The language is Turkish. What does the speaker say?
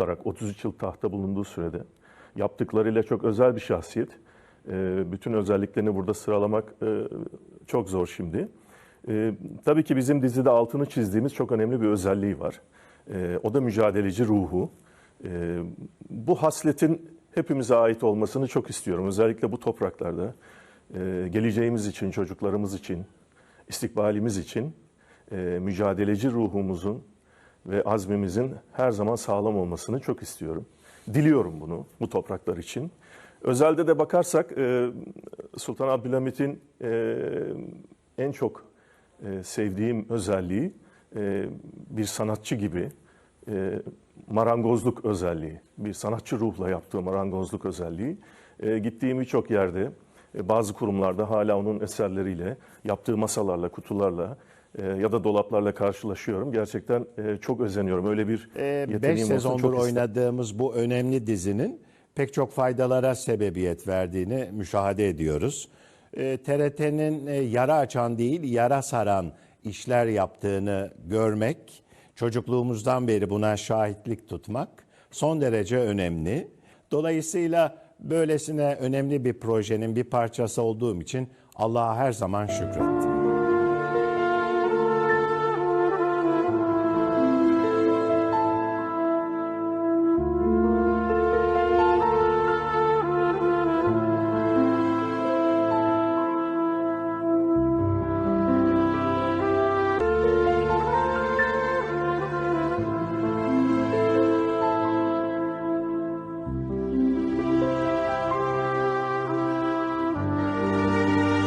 olarak 33 yıl tahta bulunduğu sürede yaptıklarıyla çok özel bir şahsiyet. Ee, Bütün özelliklerini burada sıralamak e, çok zor şimdi. Ee, Tabii ki bizim dizide altını çizdiğimiz çok önemli bir özelliği var. Ee, O da mücadeleci ruhu. Bu hasletin hepimize ait olmasını çok istiyorum. Özellikle bu topraklarda e, geleceğimiz için, çocuklarımız için, istikbalimiz için e, mücadeleci ruhumuzun ve azmimizin her zaman sağlam olmasını çok istiyorum. Diliyorum bunu bu topraklar için. Özelde de bakarsak e, Sultan Abdülhamit'in e, en çok e, sevdiğim özelliği bir sanatçı gibi marangozluk özelliği, bir sanatçı ruhla yaptığı marangozluk özelliği. Gittiğim birçok yerde, bazı kurumlarda hala onun eserleriyle, yaptığı masalarla, kutularla ya da dolaplarla karşılaşıyorum. Gerçekten e, çok özeniyorum. Öyle bir 5 yeteneğim olsun sezondur çok isterim. oynadığımız bu önemli dizinin pek çok faydalara sebebiyet verdiğini müşahede ediyoruz. TRT'nin e, yara açan değil, yara saran işler yaptığını görmek, çocukluğumuzdan beri buna şahitlik tutmak son derece önemli. Dolayısıyla böylesine önemli bir projenin bir parçası olduğum için Allah'a her zaman şükrettim.